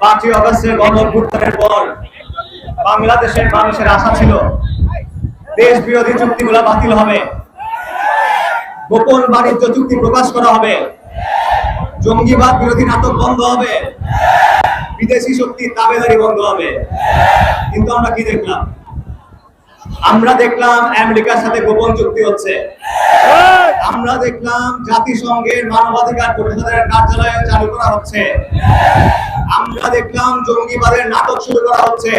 পাঁচই অগস্টের গণ পর বাংলাদেশের মানুষের আশা ছিল দেশ বিরোধী চুক্তিগুলো বাতিল হবে। গোপন বাণিজ্য চুক্তি প্রকাশ করা হবে। জঙ্গিবাদ বিরোধী নাটক বন্ধ হবে। বিদেশি শক্তি তাবেদারি বন্ধ হবে। কিন্তু আমরা কি দেখলাম? আমরা দেখলাম আমেরিকার সাথে গোপন চুক্তি হচ্ছে। আমরা দেখলাম জাতিসংঘের মানবাধিকার পরিষদের কার্যালয় চালু করা হচ্ছে। আমরা দেখলাম জঙ্গিবাদের নাটক শুরু করা হচ্ছে।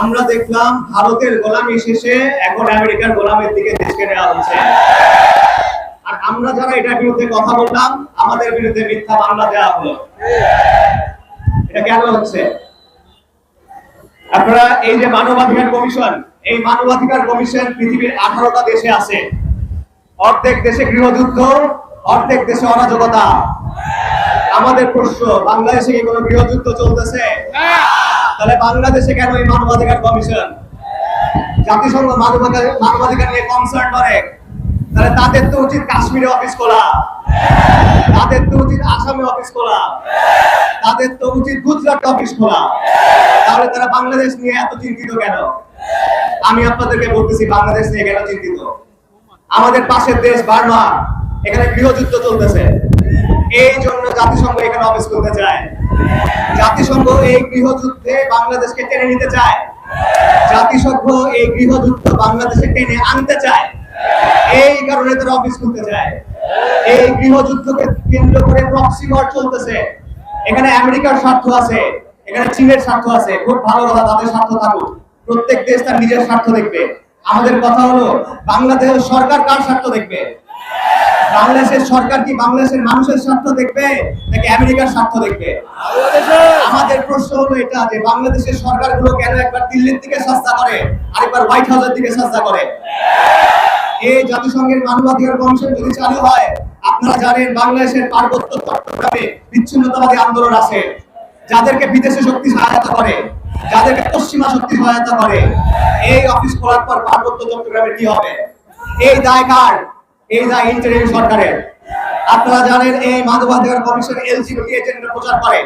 আমরা দেখলাম ভারতের গোলামি শেষে এখন আমেরিকার গোলামের দিকে দেশকে নেওয়া হচ্ছে। আর আমরা যারা এটার বিরুদ্ধে কথা বললাম, আমাদের বিরুদ্ধে মিথ্যা মামলা দেওয়া হলো। কেন হচ্ছে? আপনারা এই যে মানবাধিকার কমিশন, এই মানবাধিকার কমিশন পৃথিবীর আঠারোটা দেশে আছে। অর্ধেক দেশে গৃহযুদ্ধ, অর্ধেক দেশে অরাজকতা। আমাদের প্রশ্ন, বাংলাদেশে কি কোনো গৃহযুদ্ধ চলতেছে? তাহলে বাংলাদেশে কেন এই মানবাধিকার কমিশন? জাতিসংঘ মানবাধিকার মানবাধিকার নিয়ে কনসার্ন করে। তাহলে তাদের তো উচিত কাশ্মীরে অফিস খোলা। তাদের তো উচিত আসামে অফিস খোলা। তাদের তো উচিত গুজরাট অফিস খোলা। তাহলে তারা বাংলাদেশ নিয়ে এত চিন্তিত কেন? আমি আপনাদেরকে বলতেছি, বাংলাদেশ নিয়ে কেন চিন্তিত? আমাদের পাশের দেশ বার্মা, এখানে গৃহযুদ্ধ চলতেছে। এই জন্য জাতিসংঘ এখানে অফিস করতে চায়। জাতিসংঘ এই গৃহযুদ্ধে বাংলাদেশকে টেনে নিতে চায়। জাতিসংঘ এই গৃহযুদ্ধ বাংলাদেশে টেনে আনতে চায়। এই কারণে তারা অফিস খুলতে চায়। এই গৃহযুদ্ধকে কেন্দ্র করে প্রক্সিমার চলতেছে। এখানে আমেরিকার স্বার্থ আছে, এখানে চীনের স্বার্থ আছে, খুব ভালো কথা, তাদের স্বার্থ থাকুক। প্রত্যেক দেশ তার নিজের স্বার্থ দেখবে। আমাদের কথা হলো, বাংলাদেশের সরকার কার স্বার্থ দেখবে? বাংলাদেশের সরকার কি বাংলাদেশের মানুষের স্বার্থ দেখবে, নাকি আমেরিকার স্বার্থ দেখবে? আমাদের প্রশ্ন হলো এটা, যে বাংলাদেশের সরকারগুলো কেন একবার দিল্লির দিকে সস্তা করে, আরেকবার হোয়াইট হাউসের দিকে সস্তা করে? এই জাতিসংঘের মানবাধিকার কমিশন যদি চালু হয় আপনারা জানেন বাংলাদেশের পার্বত্য চট্টগ্রামে বিচ্ছিন্নতাবাদী আন্দোলন আছে, যাদেরকে বিদেশে শক্তি সহায়তা করে, যাদেরকে পশ্চিমা শক্তি সহায়তা করে। এই অফিস খোলার পর পার্বত্য চট্টগ্রামে কি হবে? এই দায় কার? এই দায় ইন্টারিম সরকারের। আপনারা জানেন এই মানবাধিকার কমিশন এলজিবিটি এজেন্ডা প্রচার করে,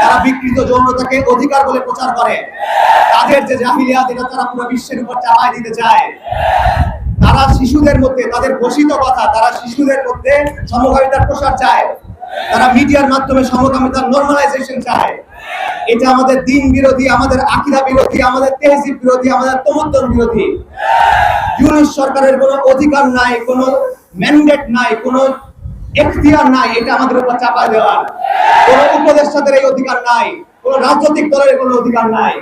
তারা বিকৃত যৌনতাকে অধিকার বলে প্রচার করে। তাদের যে জাহিলিয়াত এটা তারা পুরো বিশ্বের উপর চাপায় দিতে চায়। তারা শিশুদের মধ্যে, তাদের ঘোষিত কথা, তারা শিশুদের মধ্যে সমকামিতার প্রসার চায়। তারা মিডিয়ার মাধ্যমে সমকামিতার নর্মালাইজেশন চায়। এটা আমাদের দিন বিরোধী, আমাদের আকিদা বিরোধী, আমাদের তেহজিব বিরোধী, আমাদের তমদ্দন বিরোধী। ইউনিশ সরকারের কোনো অধিকার নাই, কোনো ম্যান্ডেট নাই, কোনো এখতিয়ার নাই, এটা আমাদের উপর চাপায় দেওয়ার কোনো উপদেষ্টাদের এই অধিকার নাই, কোনো রাজনৈতিক দলের কোনো অধিকার নাই।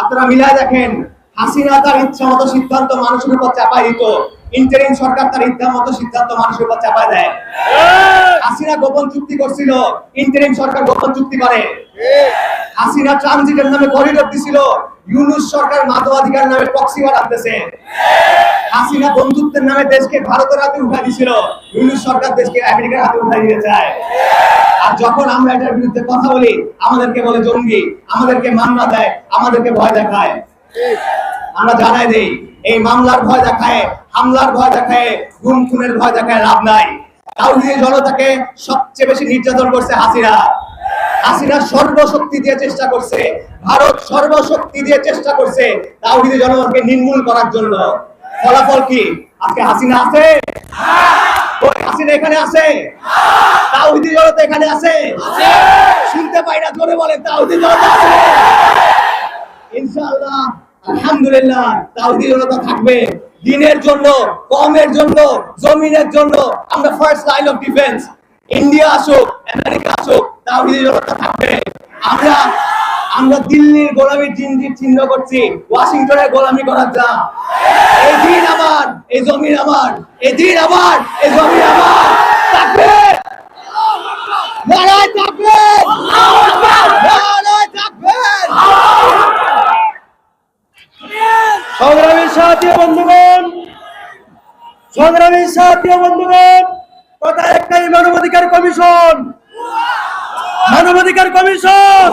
আপনারা মিলায় দেখেন হাসিনা তার ইচ্ছা মতো সিদ্ধান্ত মানুষের উপর চাপায় দিত। ইন্টারিম সরকার তার ইচ্ছা মতো সিদ্ধান্ত মানুষের উপর চাপায় দেয়। হাসিনা গোপন চুক্তি করছিল, ইন্টারিম সরকার গোপন চুক্তি করে। হাসিনা ট্রানজিটের নামে দিছিল, ইউনুস সরকার মানবাধিকার নামে হাসিনা বন্ধুত্বের নামে দেশকে ভারতের হাতে উঠা দিছিল, ইউনুস সরকার দেশকে আমেরিকার হাতে উঠা দিতে চায়। আর যখন আমরা এটার বিরুদ্ধে কথা বলি, আমাদেরকে বলে জঙ্গি, আমাদেরকে মামলা দেয়, আমাদেরকে ভয় দেখায়। আমরা জানাই দেই এই মামলার ভয় দেখায় হামলার ভয় দেখায় গুম খুনের ভয় দেখায় লাভ নাই। জনতাকে সবচেয়ে বেশি নির্যাতন করছে হাসিনা। হাসিনা সর্বশক্তি দিয়ে চেষ্টা করছে ভারত সর্বশক্তি দিয়ে চেষ্টা করছে তাওহিদি জনতাকে নির্মূল করার জন্য। ফলাফল কি? আজকে হাসিনা আছে? ওই হাসিনা এখানে আছে? তাওহিদি জনতা এখানে আছে? শুনতে পাই না জোরে বলে তাওহিদি জনতা আছে? ইনশাআল্লাহ। আলহামদুলিল্লাহ তাওহীদ জনতা থাকবে। দিনের জন্য কমের জন্য, জমিনের জন্য আমরা first line of defence India আসুক, আমেরিকা আসুক তাওহীদ জনতা থাকবে। আমরা আমরা দিল্লির গোলামির জিনজির চিহ্ন করছি, ওয়াশিংটনের গোলামি করার যা। এই দিন আমার এই জমিন আমার এই দিন আমার এই জমিন আমার থাকবে লড়াই থাকবে লড়াই থাকবে সংগ্রামী সাথী বন্ধুগণ সংগ্রামী সাথীয় বন্ধুগণ কথা একটাই মানবাধিকার কমিশন। মানবাধিকার কমিশন।